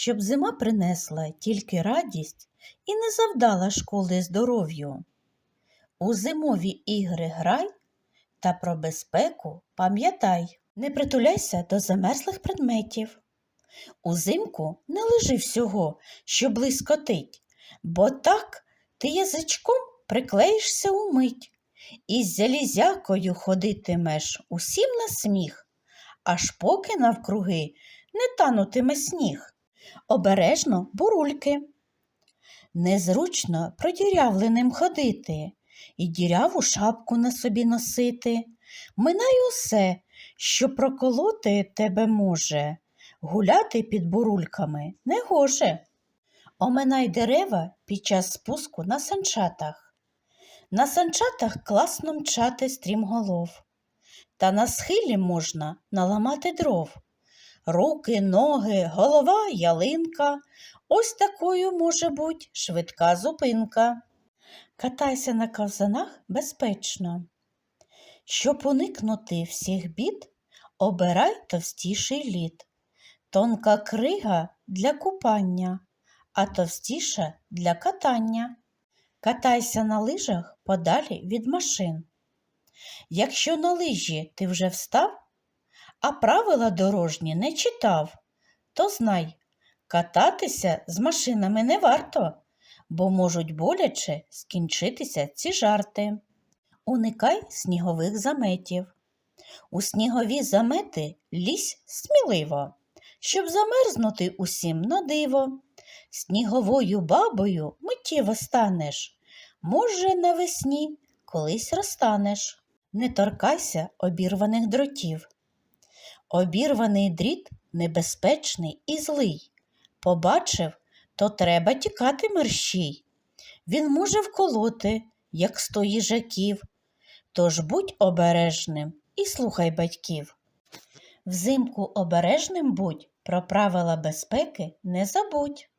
щоб зима принесла тільки радість і не завдала школи здоров'ю. У зимові ігри грай та про безпеку пам'ятай. Не притуляйся до замерзлих предметів. Узимку не лежи всього, що блискотить, бо так ти язичком приклеїшся умить. І залізякою ходитимеш усім на сміх, аж поки навкруги не танутиме сніг. Обережно бурульки. Незручно продірявленим ходити і діряву шапку на собі носити. Минай усе, що проколоти тебе може, гуляти під бурульками не гоже. Оминай дерева під час спуску на санчатах. На санчатах класно мчати стрімголов, та на схилі можна наламати дров. Руки, ноги, голова, ялинка. Ось такою може бути швидка зупинка. Катайся на ковзанах безпечно. Щоб уникнути всіх бід, обирай товстіший лід. Тонка крига для купання, а товстіша для катання. Катайся на лижах подалі від машин. Якщо на лижі ти вже встав, а правила дорожні не читав, то знай, кататися з машинами не варто, бо можуть боляче скінчитися ці жарти. Уникай снігових заметів. У снігові замети лізь сміливо, щоб замерзнути усім на диво. Сніговою бабою миттєво станеш, може, навесні колись розтанеш. Не торкайся обірваних дротів. Обірваний дріт небезпечний і злий. Побачив, то треба тікати мерщій. Він може вколоти, як сто їжаків. Тож будь обережним і слухай батьків. Взимку обережним будь, про правила безпеки не забудь.